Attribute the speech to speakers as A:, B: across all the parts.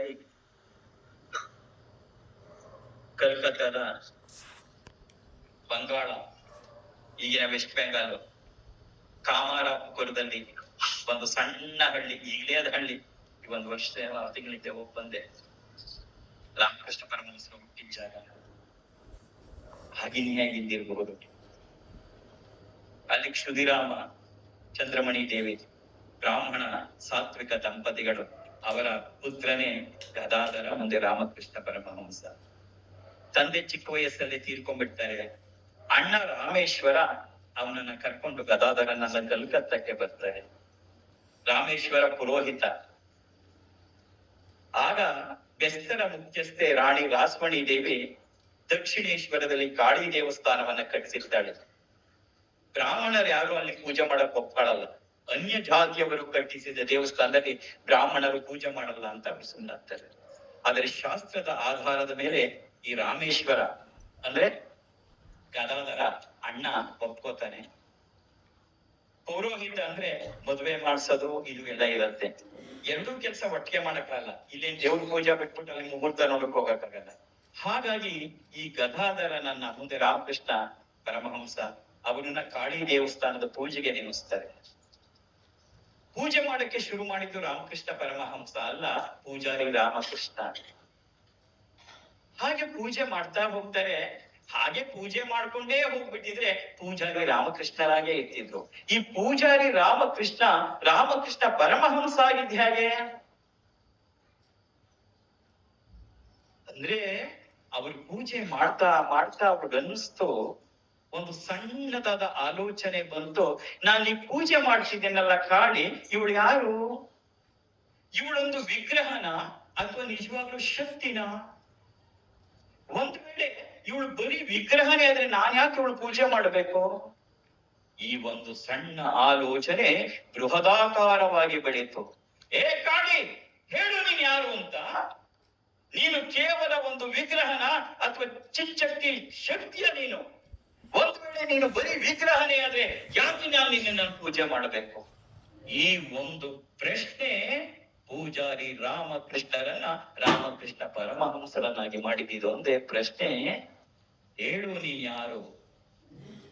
A: ಬಾಂಬೈ ಕಲ್ಕತ್ತಾದ ಬಂಗಾಳ, ಈಗಿನ ವೆಸ್ಟ್ ಬೆಂಗಾಲ್ ಕಾಮಾರಪುರದಲ್ಲಿ ಒಂದು ಸಣ್ಣ ಹಳ್ಳಿ, ಈಗಲೇ ಅದ ಹಳ್ಳಿ. ಈ ಒಂದು ವರ್ಷ ತಿಂಗಳಿದ್ದೆ ಹೋಗಿ ಬಂದೆ. ರಾಮಕೃಷ್ಣ ಪರಮಹಂಸರು ಹುಟ್ಟಿದ ಜಾಗ. ಹಾಗಿನಿಯಾಗಿದ್ದಿರಬಹುದು ಅಲ್ಲಿ ಕ್ಷುದಿರಾಮ, ಚಂದ್ರಮಣಿ ದೇವಿ, ಬ್ರಾಹ್ಮಣ ಸಾತ್ವಿಕ ದಂಪತಿಗಳು. ಅವರ ಪುತ್ರನೇ ಗದಾಧರ, ಮುಂದೆ ರಾಮಕೃಷ್ಣ ಪರಮಹಂಸ. ತಂದೆ ಚಿಕ್ಕ ವಯಸ್ಸಲ್ಲಿ ತೀರ್ಕೊಂಡ್ಬಿಡ್ತಾರೆ. ಅಣ್ಣ ರಾಮೇಶ್ವರ ಅವನನ್ನ ಕರ್ಕೊಂಡು ಗದಾಧರನನ್ನ ಕಲ್ಕತ್ತಕ್ಕೆ ಬರ್ತಾರೆ. ರಾಮೇಶ್ವರ ಪುರೋಹಿತ. ಆಗ ಬೆಸ್ತರ ಮುಖ್ಯಸ್ಥೆ ರಾಣಿ ರಾಸ್ಮಣಿ ದೇವಿ ದಕ್ಷಿಣೇಶ್ವರದಲ್ಲಿ ಕಾಳಿ ದೇವಸ್ಥಾನವನ್ನ ಕಟ್ಟಿಸಿರ್ತಾಳೆ. ಬ್ರಾಹ್ಮಣರು ಯಾರು ಅಲ್ಲಿ ಪೂಜೆ ಮಾಡಕ್ ಒಪ್ಕೊಳ್ಳಲ್ಲ ಅನ್ಯ ಜಾತಿಯವರು ಕಟ್ಟಿಸಿದ ದೇವಸ್ಥಾನದಲ್ಲಿ ಬ್ರಾಹ್ಮಣರು ಪೂಜೆ ಮಾಡಲ್ಲ ಅಂತ ಅವ್ರು ಆದರೆ ಶಾಸ್ತ್ರದ ಆಧಾರದ ಮೇಲೆ ಈ ರಾಮೇಶ್ವರ, ಅಂದ್ರೆ ಗದಾಧರ ಅಣ್ಣ ಒಪ್ಕೋತಾನೆ. ಪೌರೋಹಿತ ಅಂದ್ರೆ ಮದುವೆ ಮಾಡ್ಸೋದು ಇದು ಎಲ್ಲ ಇರತ್ತೆ. ಎರಡೂ ಕೆಲಸ ಒಟ್ಟಿಗೆ ಮಾಡಕ್ಕಾಗಲ್ಲ. ಇಲ್ಲಿ ದೇವ್ರ ಪೂಜಾ ಬಿಟ್ಬಿಟ್ಟು ಅಲ್ಲಿ ಮುಹೂರ್ತ ನೋಡಕ್ ಹೋಗಕ್ಕಾಗಲ್ಲ. ಹಾಗಾಗಿ ಈ ಗದಾಧರನನ್ನ ಮುಂದೆ ರಾಮಕೃಷ್ಣ ಪರಮಹಂಸ, ಅವನನ್ನ ಕಾಳಿ ದೇವಸ್ಥಾನದ ಪೂಜೆಗೆ ನೇಮಿಸ್ತಾರೆ. ಪೂಜೆ ಮಾಡಕ್ಕೆ ಶುರು ಮಾಡಿದ್ದು ರಾಮಕೃಷ್ಣ ಪರಮಹಂಸ ಅಲ್ಲ, ಪೂಜಾರಿ ರಾಮಕೃಷ್ಣ. ಹಾಗೆ ಪೂಜೆ ಮಾಡ್ತಾ ಹೋಗ್ತಾರೆ. ಹಾಗೆ ಪೂಜೆ ಮಾಡ್ಕೊಂಡೇ ಹೋಗ್ಬಿಟ್ಟಿದ್ರೆ ಪೂಜಾರಿ ರಾಮಕೃಷ್ಣರಾಗೇ ಇರ್ತಿದ್ರು. ಈ ಪೂಜಾರಿ ರಾಮಕೃಷ್ಣ ರಾಮಕೃಷ್ಣ ಪರಮಹಂಸ ಆಗಿದ್ದ ಹೇಗೆ? ಅಂದ್ರೆ ಅವ್ರು ಪೂಜೆ ಮಾಡ್ತಾ ಮಾಡ್ತಾ ಅವ್ರಿಗೆ ಅನ್ನಿಸ್ತು ಒಂದು ಸಣ್ಣದಾದ ಆಲೋಚನೆ ಬಂತು. ನಾನು ಈ ಪೂಜೆ ಮಾಡಿಸಿದ್ದೇನೆಲ್ಲ ಕಾಡಿ ಇವಳು ಯಾರು? ಇವಳೊಂದು ವಿಗ್ರಹನ ಅಥವಾ ನಿಜವಾಗ್ಲೂ ಶಕ್ತಿನ? ಒಂದ್ ವೇಳೆ ಇವಳು ಬರೀ ವಿಗ್ರಹನೇ ಆದ್ರೆ ನಾನ್ ಯಾಕೆ ಇವಳು ಪೂಜೆ ಮಾಡಬೇಕು? ಈ ಒಂದು ಸಣ್ಣ ಆಲೋಚನೆ ಬೃಹದಾಕಾರವಾಗಿ ಬೆಳೀತು. ಏ ಕಾಡಿ, ಹೇಳು ನೀನ್ ಯಾರು ಅಂತ? ನೀನು ಕೇವಲ ಒಂದು ವಿಗ್ರಹನ ಅಥವಾ ಚಿಚ್ಚಕ್ತಿ ಶಕ್ತಿಯ ನೀನು. ಒಂದ್ ವೇಳೆ ನೀನು ಬರೀ ವಿಗ್ರಹನೇ ಆದ್ರೆ ಯಾಕೆ ನಾನು ನಿನ್ನನ್ನು ಪೂಜೆ ಮಾಡಬೇಕು? ಈ ಒಂದು ಪ್ರಶ್ನೆ ಪೂಜಾರಿ ರಾಮಕೃಷ್ಣರನ್ನ ರಾಮಕೃಷ್ಣ ಪರಮಹಂಸರನ್ನಾಗಿ ಮಾಡಿದ್ದು. ಒಂದೇ ಪ್ರಶ್ನೆ, ಹೇಳು ನೀ ಯಾರು?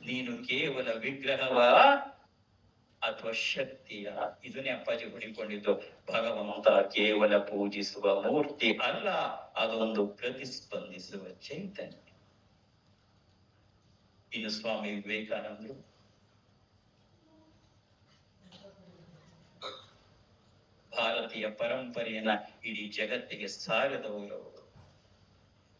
A: ನೀನು ಕೇವಲ ವಿಗ್ರಹವ ಅಥವಾ ಶಕ್ತಿಯ? ಇದನ್ನೇ ಅಪ್ಪಾಜಿ ಹುಡಿಕೊಂಡಿದ್ದು ಭಗವಂತ ಕೇವಲ ಪೂಜಿಸುವ ಮೂರ್ತಿ ಅಲ್ಲ, ಅದೊಂದು ಪ್ರತಿಸ್ಪಂದಿಸುವ ಚೈತನ್ಯ. ಇನ್ನು ಸ್ವಾಮಿ ವಿವೇಕಾನಂದರು ಭಾರತೀಯ ಪರಂಪರೆಯನ್ನ ಇಡೀ ಜಗತ್ತಿಗೆ ಸಾರದವರು ಅವರು.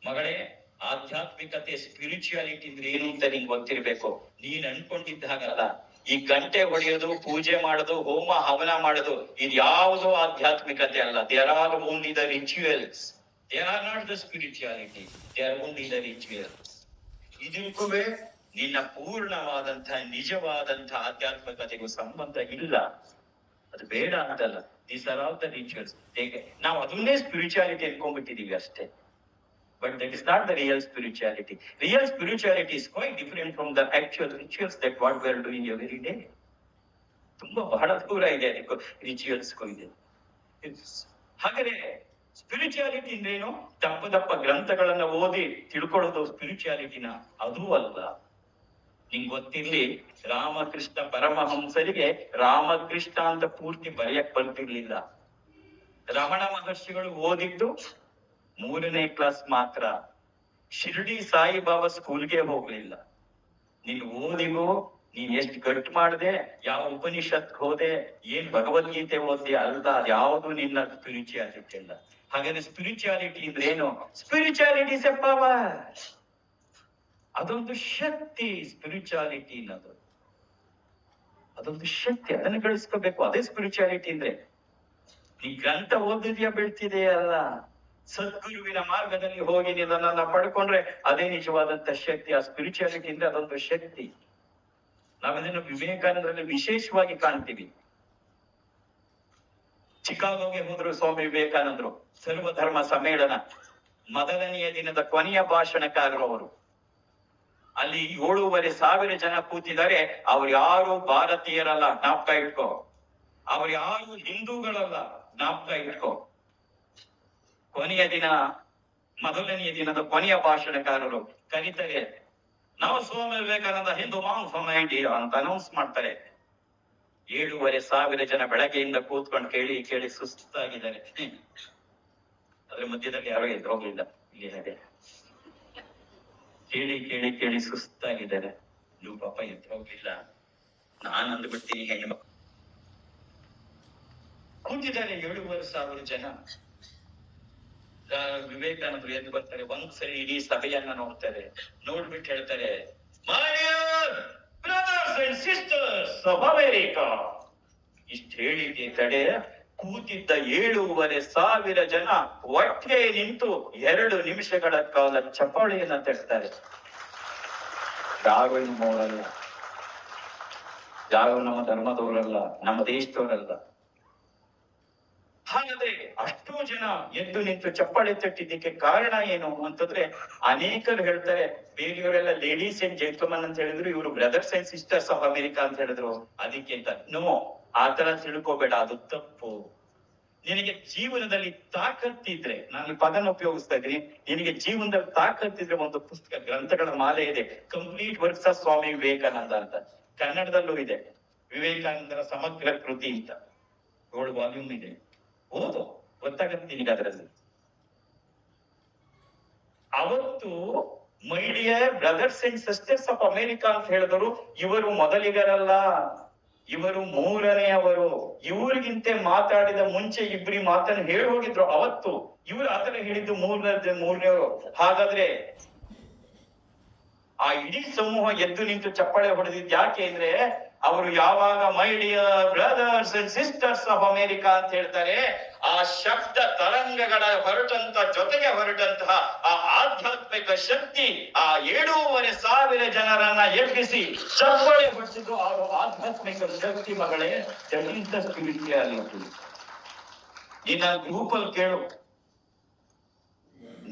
A: ಮಗಳೇ, ಆಧ್ಯಾತ್ಮಿಕತೆ ಸ್ಪಿರಿಚುಯಾಲಿಟಿ ಅಂದ್ರೆ ಏನು ಅಂತ ನಿಂಗೆ ಗೊತ್ತಿರ್ಬೇಕು? ನೀನ್ ಅನ್ಕೊಂಡಿದ್ದ ಹಾಗಲ್ಲ. ಈ ಗಂಟೆ ಹೊಡೆಯೋದು, ಪೂಜೆ ಮಾಡೋದು, ಹೋಮ ಹವನ ಮಾಡೋದು, ಇದು ಯಾವುದೋ ಆಧ್ಯಾತ್ಮಿಕತೆ ಅಲ್ಲ. There are only the rituals they are not the spirituality they are only the rituals ಇದಕ್ಕೂ ನಿನ್ನ ಪೂರ್ಣವಾದಂತಹ ನಿಜವಾದಂತಹ ಆಧ್ಯಾತ್ಮಿಕತೆಗೂ ಸಂಬಂಧ ಇಲ್ಲ. ಅದು ಬೇಡ ಅಂತಲ್ಲ. These are all the rituals ನಾವು ಅದನ್ನೇ ಸ್ಪಿರಿಚುಯಾಲಿಟಿ ಅನ್ಕೊಂಡ್ಬಿಟ್ಟಿದೀವಿ ಅಷ್ಟೇ. But that is not the real spirituality real spirituality is quite different from the actual rituals that what we are doing very day ತುಂಬಾ ಬಹಳ ದೂರ ಇದೆ ಅದಕ್ಕೂ ರಿಚುವಲ್ಸ್ಗೂ ಇದೆ. ಹಾಗಾದ್ರೆ ಸ್ಪಿರಿಚುಯಾಲಿಟಿ ಅಂದ್ರೇನು? ದಪ್ಪ ದಪ್ಪ ಗ್ರಂಥಗಳನ್ನ ಓದಿ ತಿಳ್ಕೊಳ್ಳೋದು ಸ್ಪಿರಿಚುಯಾಲಿಟಿನ ಅದೂ ಅಲ್ಲ. ನಿಂಗ್ ಗೊತ್ತಿರ್ಲಿ, ರಾಮಕೃಷ್ಣ ಪರಮಹಂಸರಿಗೆ ರಾಮಕೃಷ್ಣ ಅಂತ ಪೂರ್ತಿ ಬರೆಯಕ್ ಬರ್ತಿರ್ಲಿಲ್ಲ. ರಮಣ ಮಹರ್ಷಿಗಳು ಓದಿದ್ದು ಮೂರನೇ ಕ್ಲಾಸ್ ಮಾತ್ರ. ಶಿರ್ಡಿ ಸಾಯಿಬಾಬಾ ಸ್ಕೂಲ್ಗೆ ಹೋಗ್ಲಿಲ್ಲ. ನೀನ್ ಓದಿಗೋ, ನೀನ್ ಎಷ್ಟ್ ಗಟ್ಟು ಮಾಡ್ದೆ, ಯಾವ ಉಪನಿಷತ್ ಹೋದೆ, ಏನ್ ಭಗವದ್ಗೀತೆ ಓದ್ದೆ ಅಲ್ದ ಯಾವುದು ನಿನ್ನ ಸ್ಪಿರಿಚುಯಾಲಿಟಿ ಅಲ್ಲ ಹಾಗಾದ್ರೆ ಸ್ಪಿರಿಚುಯಾಲಿಟಿ ಅಂದ್ರೆ ಏನು? ಸ್ಪಿರಿಚುಯಾಲಿಟಿ ಸೆಪ್ಪ ಅದೊಂದು ಶಕ್ತಿ ಸ್ಪಿರಿಚುಯಾಲಿಟಿ ಅನ್ನೋದು. ಅದೊಂದು ಶಕ್ತಿ, ಅದನ್ನ ಗಳಿಸ್ಕೋಬೇಕು ಅದೇ ಸ್ಪಿರಿಚುಯಾಲಿಟಿ ಅಂದ್ರೆ ಈ ಗ್ರಂಥ ಓದಿದ್ಯಾ ಬೀಳ್ತಿದೆಯಲ್ಲ? ಸದ್ಗುರುವಿನ ಮಾರ್ಗದಲ್ಲಿ ಹೋಗಿ ನಿನ್ನನ್ನ ಪಡ್ಕೊಂಡ್ರೆ ಅದೇ ನಿಜವಾದಂತ ಶಕ್ತಿ. ಆ ಸ್ಪಿರಿಚುಯಾಲಿಟಿ ಅಂದ್ರೆ ಅದೊಂದು ಶಕ್ತಿ. ನಾವದನ್ನು ವಿವೇಕಾನಂದರಲ್ಲಿ ವಿಶೇಷವಾಗಿ ಕಾಣ್ತೀವಿ. ಚಿಕಾಗೋಗೆ ಹೋದ್ರು ಸ್ವಾಮಿ ವಿವೇಕಾನಂದರು. ಸರ್ವಧರ್ಮ ಸಮ್ಮೇಳನ. ಮೊದಲನೆಯ ದಿನದ ಕೊನೆಯ ಭಾಷಣಕಾರರು ಅವರು. ಅಲ್ಲಿ ಏಳೂವರೆ ಸಾವಿರ ಜನ ಕೂತಿದ್ದಾರೆ. ಅವ್ರು ಯಾರು ಭಾರತೀಯರಲ್ಲ, ಜ್ಞಾಪಕ ಇಟ್ಕೋ. ಅವ್ರು ಯಾರು ಹಿಂದೂಗಳಲ್ಲ, ಜ್ಞಾಪಕ ಇಟ್ಕೋ. ಕೊನೆಯ ದಿನ, ಮೊದಲನೆಯ ದಿನದ ಕೊನೆಯ ಭಾಷಣಕಾರರು ಕರೀತಾರೆ, ನಾವು ಸ್ವಾಮಿ ವಿವೇಕಾನಂದ ಹಿಂದೂ ಫ್ರಮ್ ಇಂಡಿಯಾ ಅಂತ ಅನೌನ್ಸ್ ಮಾಡ್ತಾರೆ. ಏಳೂವರೆ ಸಾವಿರ ಜನ ಬೆಳಗ್ಗೆಯಿಂದ ಕೂತ್ಕೊಂಡು ಕೇಳಿ ಕೇಳಿ ಸುಸ್ತಾಗಿದ್ದಾರೆ. ಅದ್ರ ಮಧ್ಯದಲ್ಲಿ ಯಾರೋ ಎದ್ರೋಗ್ಲಿಲ್ಲ. ಇಲ್ಲಿ ಕೇಳಿ ಕೇಳಿ ಕೇಳಿ ಸುಸ್ತಾಗಿದ್ದಾರೆ. ನೀವು ಪಾಪ ಎದ್ರೋಗ್ಲಿಲ್ಲ ನಾನ್ ಅಂದ್ಬಿಡ್ತೀನಿ ಹೆಣ್ಣು ಕೂತಿದ್ದಾರೆ ಏಳುವರೆ ಸಾವಿರ ಜನ. ವಿವೇಕಾನಂದರು ಎದ್ದು ಬರ್ತಾರೆ. ಒಂದ್ಸರಿ ಇಡೀ ಸಭೆಯನ್ನ ನೋಡ್ತಾರೆ. ನೋಡ್ಬಿಟ್ಟು ಹೇಳ್ತಾರೆ ಬ್ರದರ್ಸ್ ಅಂಡ್ ಸಿಸ್ಟರ್ಸ್ ಕಡೆ ಕೂತಿದ್ದ ಏಳೂವರೆ ಸಾವಿರ ಜನ ಒಟ್ಟಿಗೆ ನಿಂತು ಎರಡು ನಿಮಿಷಗಳ ಕಾಲ ಚಪ್ಪಾಳೆಯನ್ನ ತಡ್ತಾರೆ ಯಾರು ನಮ್ಮವರಲ್ಲ ಯಾರು ನಮ್ಮ ಧರ್ಮದವರಲ್ಲ, ನಮ್ಮ ದೇಶದವರಲ್ಲ. ಹಾಗಾದ್ರೆ ಅಷ್ಟು ಜನ ಎದ್ದು ನಿಂತು ಚಪ್ಪಾಳೆ ತಟ್ಟಿದ್ದಕ್ಕೆ ಕಾರಣ ಏನು ಅಂತಂದ್ರೆ ಅನೇಕರು ಹೇಳ್ತಾರೆ, ಬೇರೆಯವರೆಲ್ಲ ಲೇಡೀಸ್ ಅಂಡ್ ಜೆಂಟ್ಲ್ಮನ್ ಅಂತ ಹೇಳಿದ್ರು, ಇವರು brothers and sisters of America ಅಂತ ಹೇಳಿದ್ರು. ಅದಕ್ಕಿಂತ ನೋ ಆತರ ತಿಳ್ಕೋಬೇಡ, ಅದು ತಪ್ಪು. ನಿನಗೆ ಜೀವನದಲ್ಲಿ ತಾಕತ್ತಿದ್ರೆ, ನಾನು ಪದನ ಉಪಯೋಗಿಸ್ತಾ ಇದ್ದೀನಿ, ನಿನಗೆ ಜೀವನದಲ್ಲಿ ತಾಕತ್ತಿದ್ರೆ ಒಂದು ಪುಸ್ತಕ, ಗ್ರಂಥಗಳ ಮಾಲೆ ಇದೆ complete works of Swami Vivekananda ಅಂತ. ಕನ್ನಡದಲ್ಲೂ ಇದೆ, ವಿವೇಕಾನಂದರ ಸಮಗ್ರ ಕೃತಿ ಅಂತ. ಏಳು ವಾಲ್ಯೂಮ್ ಇದೆ. ಓದು, ಗೊತ್ತಾಗತ್ತೆ ನಿನಗೆ ಅದರಲ್ಲಿ. ಅವತ್ತು my dear brothers and sisters of America ಅಂತ ಹೇಳಿದ್ರು, ಇವರು ಮೊದಲಿಗರಲ್ಲ. ಇವರು ಮೂರನೆಯವರು. ಇವರಿಗಿಂತ ಮಾತಾಡಿದ ಮುಂಚೆ ಇಬ್ರಿ ಮಾತನ್ನು ಹೇಳಿ ಹೋಗಿದ್ರು. ಅವತ್ತು ಇವರು ಆತರ ಹೇಳಿದ್ದು ಮೂರನೇ, ಮೂರನೆಯವರು. ಹಾಗಾದ್ರೆ ಆ ಇಡೀ ಸಮೂಹ ಎದ್ದು ನಿಂತು ಚಪ್ಪಾಳೆ ಹೊಡೆದಿದ್ದು ಯಾಕೆ ಅಂದ್ರೆ ಅವರು ಯಾವಾಗ my dear brothers and sisters of America ಅಂತ ಹೇಳ್ತಾರೆ, ಆ ಶಬ್ದ ತರಂಗಗಳ ಹೊರಟಂತ, ಜೊತೆಗೆ ಹೊರಟಂತಹ ಆ ಆಧ್ಯಾತ್ಮಿಕ ಶಕ್ತಿ ಆ ಏಳೂವರೆ ಸಾವಿರ ಜನರನ್ನ ಎಬ್ಬಿಸಿ ಚಪ್ಪಾಳೆ ಹೊಡಿಸಿದ್ರು ಆ ಆಧ್ಯಾತ್ಮಿಕ ಶಕ್ತಿ ಮಗಳೇ ಸ್ಪಿರಿಚುಯಾಲಿಟಿ ನಿನ್ನ ಗ್ರೂಪಲ್ಲಿ ಕೇಳು.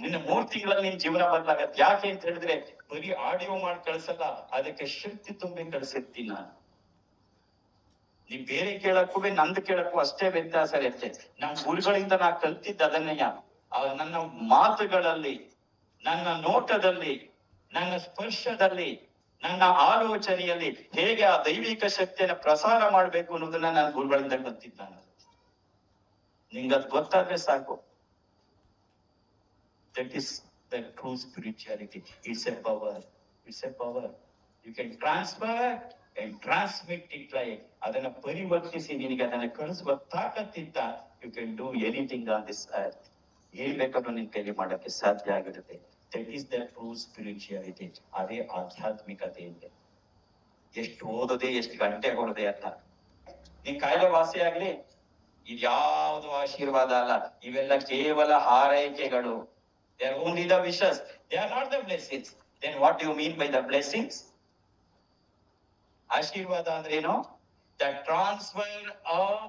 A: ನಿನ್ನ ಮೂರ್ತಿಗಳಲ್ಲಿ ನಿನ್ ಜೀವನ ಬದಲಾಗತ್ತೆ ಯಾಕೆ ಅಂತ ಹೇಳಿದ್ರೆ, ಬರೀ ಆಡಿಯೋ ಮಾಡಿ ಕಳ್ಸಲ್ಲ, ಅದಕ್ಕೆ ಶಕ್ತಿ ತುಂಬಿ ಕಳ್ಸಿರ್ತೀನಿ ನಾನು. ನೀವ್ ಬೇರೆ ಕೇಳಕ್ಕೂ ನಂದು ಕೇಳಕ್ಕೂ ಅಷ್ಟೇ ವ್ಯತ್ಯಾಸ ಇರುತ್ತೆ. ನಮ್ ಗುರುಗಳಿಂದ ನಾ ಕಲ್ತಿದ್ದ ಅದನ್ನೇ ನನ್ನ ಮಾತುಗಳಲ್ಲಿ ನನ್ನ ನೋಟದಲ್ಲಿ, ನನ್ನ ಸ್ಪರ್ಶದಲ್ಲಿ, ನನ್ನ ಆಲೋಚನೆಯಲ್ಲಿ ಹೇಗೆ ಆ ದೈವಿಕ ಶಕ್ತಿಯನ್ನ ಪ್ರಸಾರ ಮಾಡ್ಬೇಕು ಅನ್ನೋದನ್ನ ನಾನು ಗುರುಗಳಿಂದ ಗೊತ್ತಿದ್ದಾನೆ ನಿಂಗದ್ ಗೊತ್ತಾದ್ರೆ ಸಾಕು. That is the true spirituality it's a power it's a power you can transfer and transmit it ಲೈ ಅದನ್ನ ಪರಿವರ್ತಿಸಿ ನಿನಗೆ ಅದನ್ನ ಕಳಿಸುವ ತಾಕತ್ತಿದ್ದ you can do anything on this earth ಏನ್ ಬೇಕಾದ್ರೂ ನಿನ್ ಕೈಲಿ ಮಾಡಕ್ಕೆ ಸಾಧ್ಯ ಆಗಿರುತ್ತೆ. That is the true spirituality ಅದೇ ಆಧ್ಯಾತ್ಮಿಕತೆ ಇದೆ ಎಷ್ಟು ಓದದೆ, ಎಷ್ಟು ಗಂಟೆ ಹೊಡೆದೆ ಅಂತ ನಿನ್ ಕಾಯಿಲೆ ವಾಸಿ ಆಗ್ಲಿ ಇದ್ಯಾವುದು ಆಶೀರ್ವಾದ ಅಲ್ಲ. ಇವೆಲ್ಲ ಕೇವಲ ಹಾರೈಕೆಗಳು. They are only the wishes. They are not the blessings. Then what do you mean by the blessings? ಆಶೀರ್ವಾದ ಅಂದ್ರೆ ಏನು? The transfer of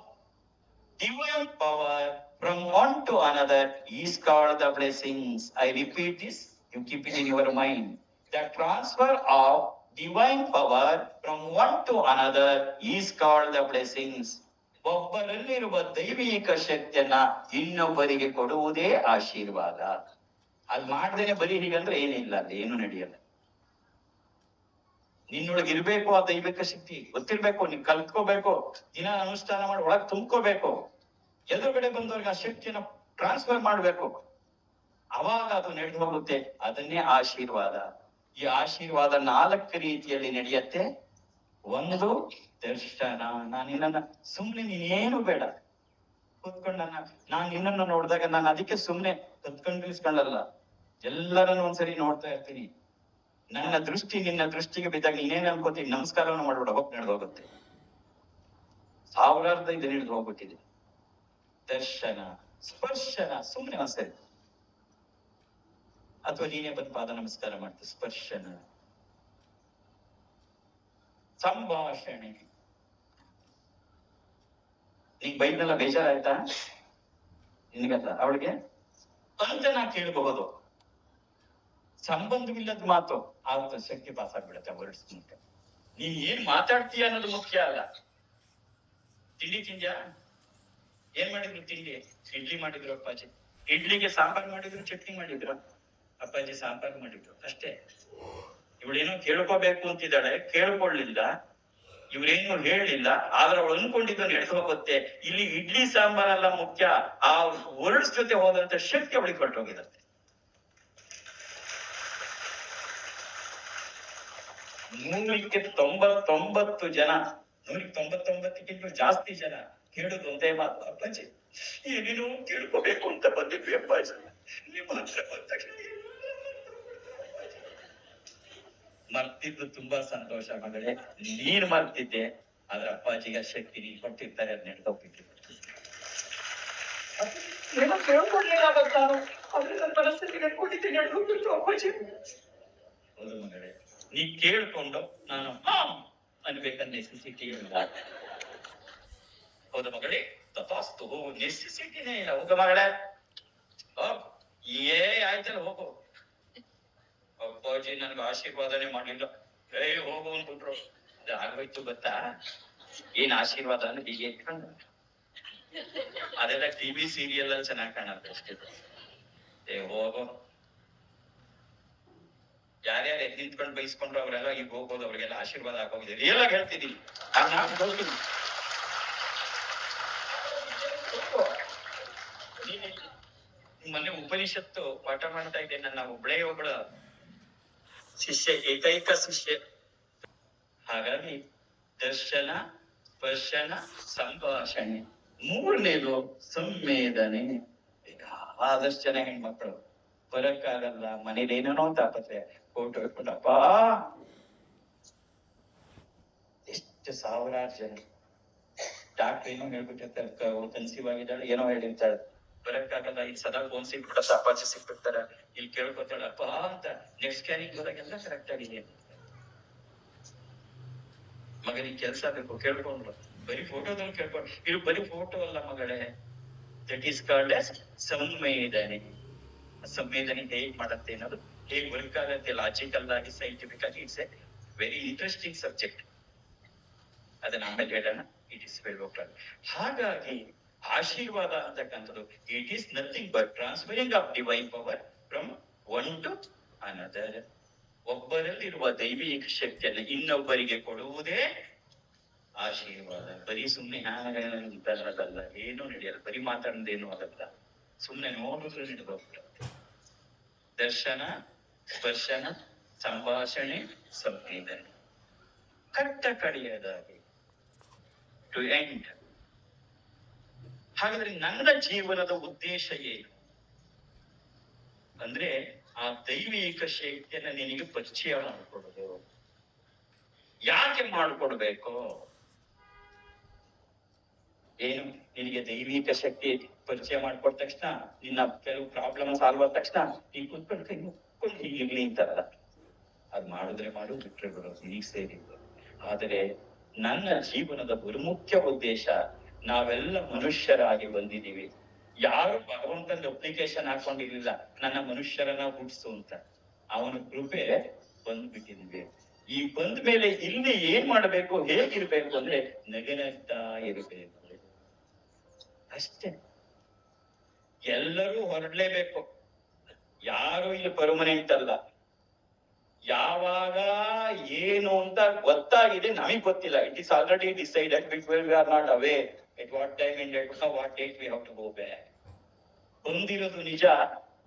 A: divine power from one to another is called the blessings I repeat this you keep it in your mind. The transfer of divine power from one to another is called the blessings. ಒಬ್ಬರಲ್ಲಿರುವ ದೈವಿಕ ಶಕ್ತಿಯನ್ನ ಇನ್ನೊಬ್ಬರಿಗೆ ಕೊಡುವುದೇ ಆಶೀರ್ವಾದ ಅದು ಮಾಡ್ದೇನೆ ಬರೀ ಹೀಗಂದ್ರೆ ಏನಿಲ್ಲ ಅಲ್ಲಿ ಏನು ನಡೆಯಲ್ಲ ನಿನ್ನೊಳಗೆ ಇರ್ಬೇಕು ಆ ದೈವಿಕ ಶಕ್ತಿ, ಗೊತ್ತಿರ್ಬೇಕು, ನೀನ್ ಕಲ್ತ್ಕೋಬೇಕು, ದಿನ ಅನುಷ್ಠಾನ ಮಾಡಿ ಒಳಗ್ ತುಂಬ್ಕೋಬೇಕು ಎದುರುಗಡೆ ಬಂದವ್ರಿಗೆ ಆ ಶಕ್ತಿಯನ್ನ ಟ್ರಾನ್ಸ್ಫರ್ ಮಾಡ್ಬೇಕು ಅವಾಗ ಅದು ನಡೆದು ಹೋಗುತ್ತೆ ಅದನ್ನೇ ಆಶೀರ್ವಾದ. ಈ ಆಶೀರ್ವಾದ ನಾಲ್ಕು ರೀತಿಯಲ್ಲಿ ನಡೆಯತ್ತೆ. ಒಂದು, ದರ್ಶನ. ನಾನು ನಿನ್ನ ಸುಮ್ನೆ ನೀನೇನು ಬೇಡ. ಕೂತ್ಕೊಂಡು ನನ್ನ ನಾನ್ ನಿನ್ನನ್ನು ನೋಡಿದಾಗ ನಾನು ಅದಕ್ಕೆ ಸುಮ್ನೆ ಕತ್ಕೊಂಡ್ ನಿಲ್ಸ್ಕೊಳ್ಳಲ್ಲ. ಎಲ್ಲರನ್ನು ಒಂದ್ಸರಿ ನೋಡ್ತಾ ಇರ್ತೀನಿ. ನನ್ನ ದೃಷ್ಟಿ ನಿನ್ನ ದೃಷ್ಟಿಗೆ ಬಿದ್ದಾಗ ನೀನೇನ್ ಅನ್ಕೋತೀನಿ ನಮಸ್ಕಾರವನ್ನು ಮಾಡ್ಬಿಡ. ಹೋಗ್ ನಡೆದು ಹೋಗುತ್ತೆ ಸಾವಿರಾರ್ಧ ಇದು ನಡೆದು ಹೋಗ್ಬಿಟ್ಟಿದೆ ದರ್ಶನ, ಸ್ಪರ್ಶನ ಸುಮ್ನೆ ಒಂದ್ಸರಿ. ಅಥವಾ ನೀನೇ ಬಂದು ಪಾದ ನಮಸ್ಕಾರ ಮಾಡ್ತೀವಿ ಸ್ಪರ್ಶನ ಸಂಭಾಷಣೆ ನಿಂಗ್ ಬೈದ್ನೆಲ್ಲ ಬೇಜಾರಾಯ್ತಾ? ನಿನಗಲ್ಲ ಅವಳಿಗೆ? ಅಂತ ನಾ ಕೇಳಬಹುದು. ಸಂಬಂಧವಿಲ್ಲದ ಮಾತು. ಆಗ ಶಕ್ತಿ ಪಾಸ್ ಆಗ್ಬಿಡತ್ತೆ ವರ್ಡ್ಸ್ ನೀನ್ ಏನ್ ಮಾತಾಡ್ತೀಯ ಅನ್ನೋದು ಮುಖ್ಯ ಅಲ್ಲ. ತಿಂಡಿ ತಿಂದ್ಯಾ? ಏನ್ ಮಾಡಿದ್ರು ತಿಂಡಿ? ಇಡ್ಲಿ ಮಾಡಿದ್ರು ಅಪ್ಪಾಜಿ. ಇಡ್ಲಿಗೆ ಸಾಂಬಾರ್ ಮಾಡಿದ್ರು, ಚಟ್ನಿ ಮಾಡಿದ್ರು? ಅಪ್ಪಾಜಿ ಸಾಂಬಾರ್ ಮಾಡಿದ್ರು. ಅಷ್ಟೇ. ಇವಳೇನೋ ಕೇಳ್ಕೋಬೇಕು ಅಂತಿದ್ದಾಳೆ ಕೇಳ್ಕೊಳ್ಳಿಲ್ಲ ಇವ್ರೇನು ಹೇಳಿಲ್ಲ. ಆದ್ರೆ ಅವಳು ಅನ್ಕೊಂಡಿದ್ದು ನಡ್ಕೋಗುತ್ತೆ ಇಲ್ಲಿ ಇಡ್ಲಿ ಸಾಂಬಾರ್ ಎಲ್ಲ ಮುಖ್ಯ. ಆ ವರ್ಡ್ಸ್ ಜೊತೆ ಹೋದಂತ ಶಕ್ತಿ ಅವಳಿಗೆ ಕೊಟ್ಟೋಗಿದಂತೆ ನೂರಕ್ಕೆ ತೊಂಬತ್ತೊಂಬತ್ತು ಜನ, ನೂರಕ್ಕೆ ತೊಂಬತ್ತೊಂಬತ್ತಕ್ಕಿಂತ ಜಾಸ್ತಿ ಜನ ಕೇಳುದು ಒಂದೇ ಮಾತು. ಅಪ್ಪಾಜಿ, ಏನೇನು ಕೇಳ್ಕೋಬೇಕು ಅಂತ ಬಂದಿದ್ವಿ ಅಪ್ಪಾಜಿ. ನಿಮ್ಮ ಹತ್ರ ಬಂದ ತಕ್ಷಣ ಮರ್ತಿದ್ದು ತುಂಬಾ ಸಂತೋಷ ಮಗಳೇ. ನೀನ್ ಮರ್ತಿದ್ದೆ ಆದ್ರೆ ಅಪ್ಪಾಜಿಗೆ ಶಕ್ತಿ ನೀನ್ ಕೊಟ್ಟಿರ್ತಾರೆ ಅದ್ ನೆಡ್ದೋಗ್ಬಿಟ್ಟು
B: ಏನೋ ಕೇಳ್ಕೊಳ್ಳಿಲ್ಲ ಅವತ್ತು ನಾನು? ಆದ್ರೆ ನನ್ನ ಪರಿಸ್ಥಿತಿ ನಡ್ಕೊಂಡಿದ್ದೀನಿ ಹೋಗ್ಬಿಟ್ಟು ಅಪ್ಪಾಜಿ.
A: ಹೌದು ಮಗಳೇ. ನೀ ಕೇಳ್ಕೊಂಡು ನಾನು ಹಾ ಅನ್ಬೇಕನ್ನ ನೆಸೆಸಿಟಿ ಇಲ್ಲ ಹೌದು ಮಗಳೇ. ತಪಾಸ್ತು ನೆಸೆಸಿಟಿನೇ ಇಲ್ಲ. ಹೋಗ ಮಗಳೇ. ಏ ಆಯ್ತಲ್ಲ ಹೋಗು. ಅಪ್ಪಾಜಿ ನನ್ಗೆ ಆಶೀರ್ವಾದನೆ ಮಾಡಿಲ್ಲ. ಏ, ಹೋಗು ಅಂದ್ಬಿಟ್ರು. ಅದು ಆಗೋಯ್ತು ಗೊತ್ತಾ? ಏನ್ ಆಶೀರ್ವಾದ ಅಂದ್ರೆ ಹೀಗೆ ಅದೆಲ್ಲ ಟಿವಿ ಸೀರಿಯಲ್ ಅಲ್ಲಿ ಚೆನ್ನಾಗಿ ಕಾಣುತ್ತೆ ಅಷ್ಟೇ. ಏ, ಹೋಗೋ. ಯಾರ್ಯಾರು ಎದ್ ನಿಂತ್ಕೊಂಡು ಬೈಸ್ಕೊಂಡ್ರು ಅವರೆಲ್ಲ ಈಗ ಹೋಗೋದು ಅವ್ರಿಗೆಲ್ಲ ಆಶೀರ್ವಾದ ಆಗೋಗಿದೆ. ಎಲ್ಲ ಹೇಳ್ತಿದ್ದೀನಿ. ಮೊನ್ನೆ ಉಪನಿಷತ್ತು ಪಾಠ ಮಾಡ್ತಾ ಇದ್ದೆ. ನನ್ನ ಒಬ್ಳೇ ಒಬ್ಳ. ಶಿಷ್ಯ ಏಕೈಕ ಶಿಷ್ಯ ಹಾಗಾಗಿ ದರ್ಶನ, ಸ್ಪರ್ಶನ, ಸಂಭಾಷಣೆ ಮೂರನೇದು ಸಂವೇದನೆ. ಆದಷ್ಟು ಜನ ಹೆಣ್ಮಕ್ಳು ಬರಕ್ಕಾಗಲ್ಲ, ಮನೇಲಿ ಏನೇನೋ ತಾಪತ್ರೆ ಫೋಟೋ ಇಟ್ಬಿಟ್ಟಪ್ಪ. ಎಷ್ಟು ಸಾವಿರಾರು ಜನ. ಡಾಕ್ಟರ್ ಏನೋ ಹೇಳ್ಬಿಟ್ಟಿರ್ತಾರೆ ಕನ್ಸೀವ್ ಆಗಿದ್ದಾಳೆ, ಏನೋ ಹೇಳಿರ್ತಾಳೆ. ಬರಕ್ಕಾಗಲ್ಲ, ಇಲ್ಲಿ ಸದಾ ಫೋನ್ ಸಿಕ್ಬಿಟ್ಟ ಅಪ್ಪಾಜಿ ಸಿಕ್ಬಿಡ್ತಾರ. ಇಲ್ಲಿ ಕೇಳ್ಕೊತಾಳಪ್ಪ ಅಂತ ನೆಕ್ಸ್ಟ್ ಕ್ಯಾನಿಂಗ್ ಹೋದಾಗೆಲ್ಲ ಕರೆಕ್ಟ್ ಆಗಿದೆ ಮಗನಿಗೆ ಕೆಲಸ ಬೇಕು ಕೇಳ್ಕೊಂಡ್ರು ಬರೀ ಫೋಟೋದಲ್ಲಿ ಕೇಳ್ಕೊಂಡು ಇದು ಬರೀ ಫೋಟೋ ಅಲ್ಲ ಮಗಳೇ. ದಟ್ ಈಸ್ ಕಾಲ್ಡ್ ಆಸ್ ಸಂವೇದನೆ. ಸಂವೇದನೆ ಹೇಗ್ ಮಾಡತ್ತೆ ಅನ್ನೋದು ಹೇಗ್ ವರ್ಕ್ ಆಗತ್ತೆ ಲಾಜಿಕಲ್ ಆಗಿ ಸೈಂಟಿಫಿಕ್ ಆಗಿ it's a very interesting subject ಅದನ್ನ ಆಮೇಲೆ ಹೇಳೋಣ. ಇಟ್ ಇಸ್ ವೆಲ್ ಹಾಗಾಗಿ, ಆಶೀರ್ವಾದ ಅಂತಕ್ಕಂಥದ್ದು it is nothing but transferring of divine power from one to another ಒಬ್ಬರಲ್ಲಿರುವ ದೈವಿಕ ಶಕ್ತಿಯನ್ನು ಇನ್ನೊಬ್ಬರಿಗೆ ಕೊಡುವುದೇ ಆಶೀರ್ವಾದ. ಬರೀ ಸುಮ್ಮನೆ ಹಾಗಲ್ಲ ಏನು ನಡೆಯಲ್ಲ, ಬರೀ ಮಾತಾಡೋದೇನು ಆಗಲ್ಲ. ಸುಮ್ಮನೆ ನೋಡಿದ್ರೆ ನಡೆದೋಗ್ಬಿಡುತ್ತೆ ದರ್ಶನ, ಸ್ಪರ್ಶನ, ಸಂಭಾಷಣೆ, ಸಂವೇದನೆ. ಕಟ್ಟ ಕಡೆಯದಾಗಿ. ಟು ಎಂಡ್ ಹಾಗಾದ್ರೆ ನನ್ನ ಜೀವನದ ಉದ್ದೇಶ ಏನು? ಅಂದ್ರೆ ಆ ದೈವಿಕ ಶಕ್ತಿಯನ್ನ ನಿನಗೆ ಪರಿಚಯ ಮಾಡಿಕೊಡೋದು. ಯಾಕೆ ಮಾಡಿಕೊಡ್ಬೇಕು? ಏನು? ನಿನಗೆ ದೈವಿಕ ಶಕ್ತಿ ಪರಿಚಯ ಮಾಡ್ಕೊಟ್ಟ ತಕ್ಷಣ, ನಿನ್ನ ಕೆಲವು ಪ್ರಾಬ್ಲಮ್ ಸಾಲ್ವ್ ಆದ ತಕ್ಷಣ ನೀನ್ ಕುತ್ಕೊಂಡು ಕೈ ಮುಕ್ಕೊಂಡು ಹೀಗಿರ್ಲಿ ಅದ್ ಮಾಡಿದ್ರೆ ಮಾಡು, ಬಿಟ್ರೆ ಬಿಡೋದು ಈಗ ಸೇರಿ. ಆದರೆ ನನ್ನ ಜೀವನದ ಬಹುಮುಖ್ಯ ಉದ್ದೇಶ, ನಾವೆಲ್ಲ ಮನುಷ್ಯರಾಗಿ ಬಂದಿದೀವಿ ಯಾರು ಭಗವಂತನ ಅಪ್ಲಿಕೇಶನ್ ಹಾಕೊಂಡಿರ್ಲಿಲ್ಲ, ನನ್ನ ಮನುಷ್ಯರನ್ನ ಹುಟ್ಟಿಸು ಅಂತ. ಅವನ ಕೃಪೆ ಬಂದ್ಬಿಟ್ಟಿದೆ ಈ ಬಂದ ಮೇಲೆ ಇಲ್ಲಿ ಏನ್ ಮಾಡ್ಬೇಕು, ಹೇಗಿರ್ಬೇಕು ಅಂದ್ರೆ ನಗನಗ್ತಾ ಇರಬೇಕು. ಅಷ್ಟೇ. ಎಲ್ಲರೂ ಹೊರಡ್ಲೇಬೇಕು. ಯಾರು ಇಲ್ಲಿ ಪರ್ಮನೆಂಟ್ ಅಲ್ಲ. ಯಾವಾಗ, ಏನು ಅಂತ ಗೊತ್ತಾಗಿದೆ, ನಮಗ್ ಗೊತ್ತಿಲ್ಲ. It is already decided which we are not away at what time in what date we have to go back ಬಂದಿರೋದು ನಿಜ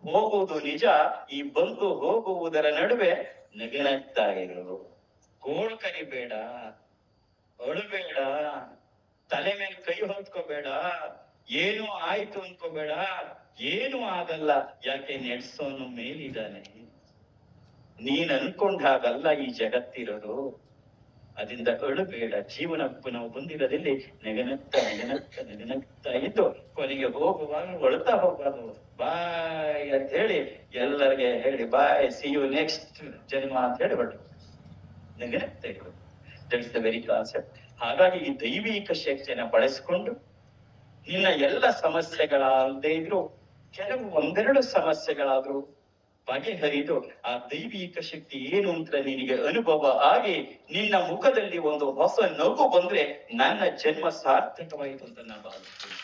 A: ಹೋಗುವುದು ನಿಜ, ಈ ಬಂದು ಹೋಗುವುದರ ನಡುವೆ ನಗನಗ್ತಾ ಇರು ಗೋಳು ಕರಿಬೇಡ, ಅಳುಬೇಡ, ತಲೆ ಮೇಲೆ ಕೈ ಹೊತ್ಕೋಬೇಡ, ಏನು ಆಯ್ತು ಅನ್ಕೋಬೇಡ, ಏನು ಆಗಲ್ಲ. ಯಾಕೆ ನೆಡ್ಸೋನು ಮೇಲಿದ್ದಾನೆ? ನೀನ್ ಅನ್ಕೊಂಡ ಹಾಗಲ್ಲ ಈ ಜಗತ್ತಿರೋದು. ಅದರಿಂದ ಅಳುಬೇಡ ಜೀವನ ನಾವು ಬಂದಿರದಲ್ಲಿ ನೆಗನತ್ತ ನೆಗನತ್ತ ನೆಗನತ್ತ ಇದ್ದು ಕೊನೆಗೆ ಹೋಗುವಾಗ ಒಳ್ತಾ ಹೋಗಬಾರ್ದು ಬಾಯ್ ಅಂತ ಹೇಳಿ ಎಲ್ಲರಿಗೆ ಹೇಳಿ, ಬಾಯ್ ಸಿ ಯು ನೆಕ್ಸ್ಟ್ ಜನ್ಮ ಅಂತ ಹೇಳಿ ಹೊರಟು. ನೆಗನತ್ತ ಇರೋದು ದ ವೆರಿ ಕಾನ್ಸೆಪ್ಟ್ ಹಾಗಾಗಿ ಈ ದೈವಿಕ ಶಕ್ತಿಯನ್ನ ಬಳಸಿಕೊಂಡು ನಿನ್ನ ಎಲ್ಲ ಸಮಸ್ಯೆಗಳಲ್ಲದೆ ಕೆಲವು ಒಂದೆರಡು ಸಮಸ್ಯೆಗಳಾದ್ರೂ ಬಗೆಹರಿದು ಆ ದೈವಿಕ ಶಕ್ತಿ ಏನು ಅಂತ ನಿನಗೆ ಅನುಭವ ಆಗಿ ನಿನ್ನ ಮುಖದಲ್ಲಿ ಒಂದು ಹೊಸ ನಗು ಬಂದ್ರೆ ನನ್ನ ಜನ್ಮ ಸಾರ್ಥಕವಾಯಿತು ಅಂತ ನಾನು ಭಾವಿಸ್ತೀನಿ.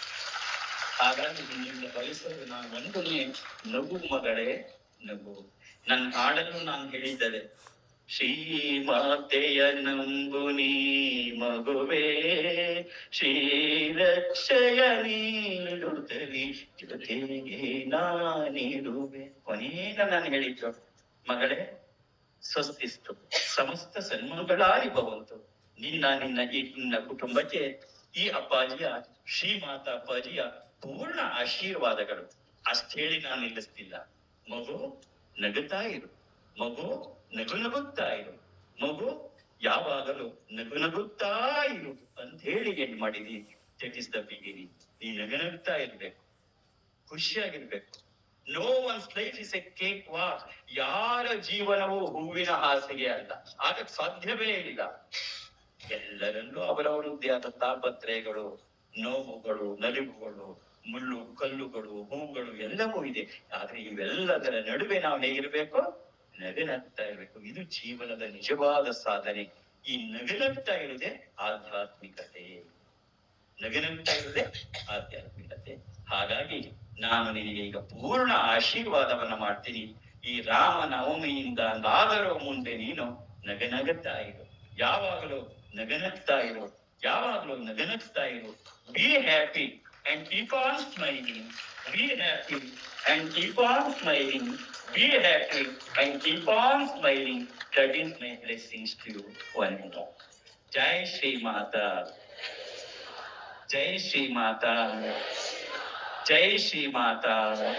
A: ಹಾಗಾಗಿ ನಿನ್ನಿಂದ ಬಯಸಲು ನಾನು ಒಂದೊಮ್ಮೆ ನಗು ಮಗಳೇ ನಗು. ನನ್ನ ಹಾಡನ್ನು ನಾನು ಹೇಳಿದ್ದರೆ ಶ್ರೀಮಾತೆಯ ನಂಬು ನೀ ಮಗುವೇ, ಶ್ರೀರಕ್ಷಯ ನೀಡುತ್ತಲಿ ಜೊತೆಗೆ ನಾನಿರುವೆ. ಕೊನೆಯ ನಾನು ಹೇಳಿದ್ದು ಮಗಳೇ, ಸ್ವಸ್ತಿಸ್ತು. ಸಮಸ್ತ ಸನ್ಮಾನಗಳಾಗಿ ಭವಂತು ನಿನ್ನ ನಿನ್ನ, ಈ ನಿನ್ನ ಕುಟುಂಬಕ್ಕೆ ಈ ಅಪ್ಪಾಜಿಯ, ಶ್ರೀಮಾತಾ ಅಪ್ಪಾಜಿಯ ಪೂರ್ಣ ಆಶೀರ್ವಾದಗಳು. ಅಷ್ಟೇಳಿ ನಾನು ನಿಲ್ಲಿಸ್ತಿಲ್ಲ. ಮಗು, ನಗುತ್ತಾ ಇರು. ಮಗು ನಗು ನಗುತ್ತಾ ಇರು. ಮಗು, ಯಾವಾಗಲೂ ನಗು ನಗುತ್ತಾ ಇರು ಅಂತ ಹೇಳಿ ಏನ್ ಮಾಡಿದಿ? ದ ಬಿಗಿನಿಂಗ್ ನೀ ನಗು ನಗುತ್ತಾ ಇರ್ಬೇಕು. ಖುಷಿಯಾಗಿರ್ಬೇಕು. No once life is a cake walk ಯಾರ ಜೀವನವೂ ಹೂವಿನ ಹಾಸಿಗೆ ಅಲ್ಲ. ಆಗಕ್ ಸಾಧ್ಯವೇ ಇಲ್ಲ. ಎಲ್ಲರಲ್ಲೂ ಅವರವರದ್ದೇ ಆದ ತಾಪತ್ರಯಗಳು, ನೋವುಗಳು, ನಲಿವುಗಳು, ಮುಳ್ಳು, ಕಲ್ಲುಗಳು ಹೂಗಳು ಎಲ್ಲವೂ ಇದೆ. ಆದ್ರೆ ಇವೆಲ್ಲದರ ನಡುವೆ ನಾವು ಹೇಗಿರ್ಬೇಕು? ನಗನಗ್ತಾ ಇರಬೇಕು. ಇದು ಜೀವನದ ನಿಜವಾದ ಸಾಧನೆ. ಈ ನಗನಗ್ತಾ ಇರುದೇ ಆಧ್ಯಾತ್ಮಿಕತೆ. ನಗನಗ್ತಾ ಇರುದೆ ಆಧ್ಯಾತ್ಮಿಕತೆ. ಹಾಗಾಗಿ ನಾನು ನಿನಗೆ ಈಗ ಪೂರ್ಣ ಆಶೀರ್ವಾದವನ್ನ ಮಾಡ್ತೀನಿ. ಈ ರಾಮ ನವಮಿಯಿಂದ ಆದರೂ ಮುಂದೆ ನೀನು ನಗನಗುತ್ತಾ ಇರು. ಯಾವಾಗಲೂ ನಗನಗ್ತಾ ಇರು. ಯಾವಾಗಲೂ ನಗನಗ್ತಾ ಇರು. Be happy and keep on smiling. Be happy and keep on smiling. Be happy and keep on smiling. That is my blessings to you one and all. Jai Sri Mata. Jai Sri Mata. Jai Sri Mata.